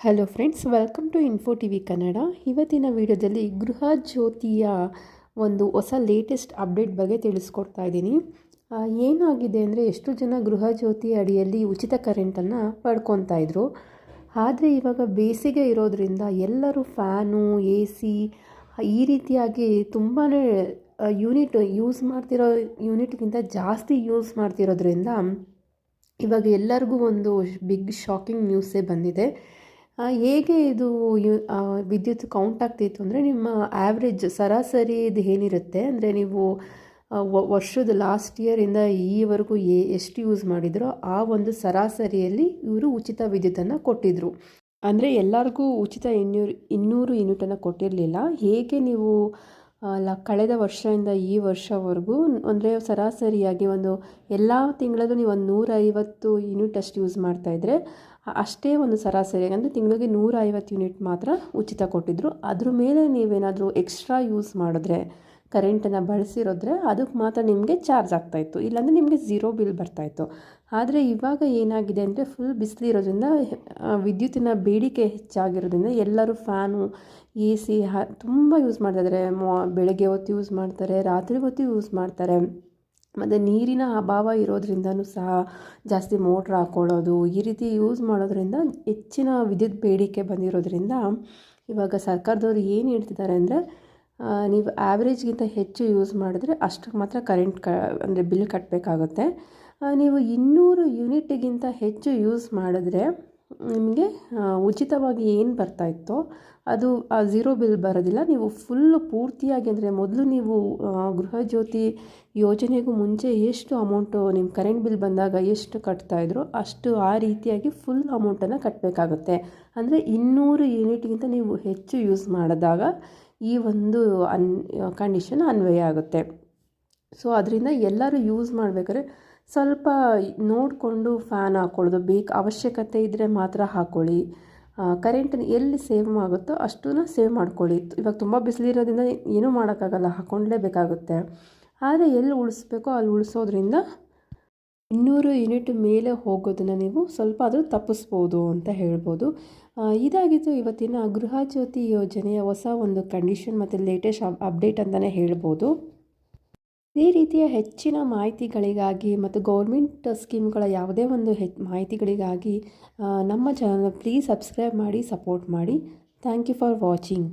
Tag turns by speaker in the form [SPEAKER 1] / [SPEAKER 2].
[SPEAKER 1] Hello friends welcome to info T V Kannada ಇವತ್ತಿನ ವಿಡಿಯೋದಲ್ಲಿ ಗೃಹ ಜ್ಯೋತಿಯ ಒಂದು ಹೊಸ ಲೇಟೆಸ್ಟ್ ಅಪ್ಡೇಟ್ ಬಗ್ಗೆ ತಿಳಿಸ್ಕೊಡ್ತಾ ಇದ್ದೀನಿ. ಏನಾಗಿದೆ ಅಂದರೆ ಎಷ್ಟು ಜನ ಗೃಹ ಜ್ಯೋತಿ ಅಡಿಯಲ್ಲಿ ಉಚಿತ ಕರೆಂಟನ್ನು ಪಡ್ಕೊತಾ ಇದ್ರು. ಆದರೆ ಇವಾಗ ಬೇಸಿಗೆ ಇರೋದರಿಂದ ಎಲ್ಲರೂ ಫ್ಯಾನು ಎ ಸಿ ಈ ರೀತಿಯಾಗಿ ತುಂಬಾ ಯೂನಿಟ್ ಯೂಸ್ ಮಾಡ್ತಿರೋ ಯೂನಿಟ್ಗಿಂತ ಜಾಸ್ತಿ ಯೂಸ್ ಮಾಡ್ತಿರೋದ್ರಿಂದ ಇವಾಗ ಎಲ್ಲರಿಗೂ ಒಂದು ಬಿಗ್ ಶಾಕಿಂಗ್ ನ್ಯೂಸೇ ಬಂದಿದೆ. ಹೇಗೆ ಇದು ವಿದ್ಯುತ್ ಕೌಂಟ್ ಆಗ್ತಿತ್ತು ಅಂದರೆ ನಿಮ್ಮ ಆ್ಯಾವ್ರೇಜ್ ಸರಾಸರಿ ಇದು ಏನಿರುತ್ತೆ? ಅಂದರೆ ನೀವು ವರ್ಷದ ಲಾಸ್ಟ್ ಇಯರಿಂದ ಈವರೆಗೂ ಎ, ಎಷ್ಟು ಯೂಸ್ ಮಾಡಿದ್ರೋ ಆ ಒಂದು ಸರಾಸರಿಯಲ್ಲಿ ಇವರು ಉಚಿತ ವಿದ್ಯುತ್ತನ್ನು ಕೊಟ್ಟಿದ್ದರು ಅಂದರೆ ಎಲ್ಲರಿಗೂ ಉಚಿತ ಇನ್ನೂರು ಇನ್ನೂರು ಯೂನಿಟನ್ನು ಕೊಟ್ಟಿರಲಿಲ್ಲ. ಹೇಗೆ ನೀವು ಲ, ಕಳೆದ ವರ್ಷದಿಂದ ಈ ವರ್ಷವರೆಗೂ ಅಂದರೆ ಸರಾಸರಿಯಾಗಿ ಒಂದು ಎಲ್ಲ ತಿಂಗಳಲ್ಲೂ ನೀವು ಒಂದು ನೂರೈವತ್ತು ಯೂನಿಟ್ ಅಷ್ಟು ಯೂಸ್ ಮಾಡ್ತಾಯಿದ್ರೆ ಅಷ್ಟೇ ಒಂದು ಸರಾಸರಿ, ಅಂದರೆ ತಿಂಗಳಿಗೆ ನೂರೈವತ್ತು ಯೂನಿಟ್ ಮಾತ್ರ ಉಚಿತ ಕೊಟ್ಟಿದ್ದರು ಅದ್ರ ಮೇಲೆ ನೀವೇನಾದರೂ ಎಕ್ಸ್ಟ್ರಾ ಯೂಸ್ ಮಾಡಿದ್ರೆ ಕರೆಂಟನ್ನು ಬಳಸಿರೋದ್ರೆ ಅದಕ್ಕೆ ಮಾತ್ರ ನಿಮಗೆ ಚಾರ್ಜ್ ಆಗ್ತಾಯಿತ್ತು ಇಲ್ಲಾಂದರೆ ನಿಮಗೆ ಝೀರೋ ಬಿಲ್ ಬರ್ತಾಯಿತ್ತು ಆದರೆ ಇವಾಗ ಏನಾಗಿದೆ ಅಂದರೆ ಫುಲ್ ಬಿಸಿಲಿರೋದ್ರಿಂದ ವಿದ್ಯುತ್ತಿನ ಬೇಡಿಕೆ ಹೆಚ್ಚಾಗಿರೋದ್ರಿಂದ ಎಲ್ಲರೂ ಫ್ಯಾನು, ಎ ಸಿ ಹ, ತುಂಬ ಯೂಸ್ ಮಾಡ್ತಾಯಿದ್ದಾರೆ ಮೊ, ಬೆಳಗ್ಗೆ ಹೊತ್ತು ಯೂಸ್ ಮಾಡ್ತಾರೆ, ರಾತ್ರಿ ಹೊತ್ತು ಯೂಸ್ ಮಾಡ್ತಾರೆ. ಮತ್ತು ನೀರಿನ ಅಭಾವ ಇರೋದ್ರಿಂದನೂ ಸಹ ಜಾಸ್ತಿ ಮೋಟ್ರ್ ಹಾಕ್ಕೊಳ್ಳೋದು ಈ ರೀತಿ ಯೂಸ್ ಮಾಡೋದ್ರಿಂದ ಹೆಚ್ಚಿನ ವಿದ್ಯುತ್ ಬೇಡಿಕೆ ಬಂದಿರೋದ್ರಿಂದ ಇವಾಗ ಸರ್ಕಾರದವ್ರು ಏನು ಹೇಳ್ತಿದ್ದಾರೆ ಅಂದರೆ ನೀವು ಆ್ಯಾವ್ರೇಜ್ಗಿಂತ ಹೆಚ್ಚು ಯೂಸ್ ಮಾಡಿದ್ರೆ ಅಷ್ಟಕ್ಕೆ ಮಾತ್ರ ಕರೆಂಟ್ ಕ, ಅಂದರೆ ಬಿಲ್ ಕಟ್ಟಬೇಕಾಗುತ್ತೆ ನೀವು ಇನ್ನೂರು ಯೂನಿಟ್ಗಿಂತ ಹೆಚ್ಚು ಯೂಸ್ ಮಾಡಿದ್ರೆ ನಿಮಗೆ ಉಚಿತವಾಗಿ ಏನು ಬರ್ತಾಯಿತ್ತೋ ಅದು ಆ ಝೀರೋ ಬಿಲ್ ಬರೋದಿಲ್ಲ. ನೀವು ಫುಲ್ಲು ಪೂರ್ತಿಯಾಗಿ ಅಂದರೆ ಮೊದಲು ನೀವು ಗೃಹಜ್ಯೋತಿ ಗೃಹ ಜ್ಯೋತಿ ಯೋಜನೆಗೂ ಮುಂಚೆ ಎಷ್ಟು ಅಮೌಂಟು ನಿಮ್ಮ ಕರೆಂಟ್ ಬಿಲ್ ಬಂದಾಗ ಎಷ್ಟು ಕಟ್ತಾಯಿದ್ರು ಅಷ್ಟು ಆ ರೀತಿಯಾಗಿ ಫುಲ್ ಅಮೌಂಟನ್ನು ಕಟ್ಟಬೇಕಾಗುತ್ತೆ ಅಂದರೆ ಇನ್ನೂರು ಯೂನಿಟ್ಗಿಂತ ನೀವು ಹೆಚ್ಚು ಯೂಸ್ ಮಾಡಿದಾಗ ಈ ಒಂದು ಅನ್ ಕಂಡೀಷನ್ ಅನ್ವಯ ಆಗುತ್ತೆ. ಸೊ ಅದರಿಂದ ಎಲ್ಲರೂ ಯೂಸ್ ಮಾಡಬೇಕಾದ್ರೆ ಸ್ವಲ್ಪ ನೋಡಿಕೊಂಡು ಫ್ಯಾನ್ ಹಾಕ್ಕೊಳ್ಳೋದು ಬೇಕು ಅವಶ್ಯಕತೆ ಇದ್ದರೆ ಮಾತ್ರ ಹಾಕ್ಕೊಳ್ಳಿ ಕರೆಂಟನ್ನು ಎಲ್ಲಿ ಸೇವ್ ಆಗುತ್ತೋ ಅಷ್ಟೂ ಸೇವ್ ಮಾಡ್ಕೊಳ್ಳಿ. ಇವಾಗ ತುಂಬ ಬಿಸಿಲಿರೋದ್ರಿಂದ ಏನೂ ಮಾಡೋಕ್ಕಾಗಲ್ಲ ಹಾಕ್ಕೊಳ್ಳೇಬೇಕಾಗುತ್ತೆ ಆದರೆ ಎಲ್ಲಿ ಉಳಿಸ್ಬೇಕೋ ಅಲ್ಲಿ ಉಳಿಸೋದ್ರಿಂದ ಇನ್ನೂರು ಯೂನಿಟ್ ಮೇಲೆ ಹೋಗೋದನ್ನು ನೀವು ಸ್ವಲ್ಪ ಆದರೂ ತಪ್ಪಿಸ್ಬೋದು ಅಂತ ಹೇಳ್ಬೋದು. ಇದಾಗಿತ್ತು ಇವತ್ತಿನ ಗೃಹ ಜ್ಯೋತಿ ಯೋಜನೆಯ ಹೊಸ ಒಂದು ಕಂಡೀಷನ್ ಮತ್ತು ಲೇಟೆಸ್ಟ್ ಅಪ್ಡೇಟ್ ಅಂತಲೇ ಹೇಳ್ಬೋದು. ಇದೇ ರೀತಿಯ ಹೆಚ್ಚಿನ ಮಾಹಿತಿಗಳಿಗಾಗಿ ಮತ್ತು ಗೌರ್ಮೆಂಟ್ ಸ್ಕೀಮ್ಗಳ ಯಾವುದೇ ಒಂದು ಹೆಚ್ ಮಾಹಿತಿಗಳಿಗಾಗಿ ನಮ್ಮ ಚಾನಲ್ ಪ್ಲೀಸ್ ಸಬ್ಸ್ಕ್ರೈಬ್ ಮಾಡಿ ಸಪೋರ್ಟ್ ಮಾಡಿ. Thank you for watching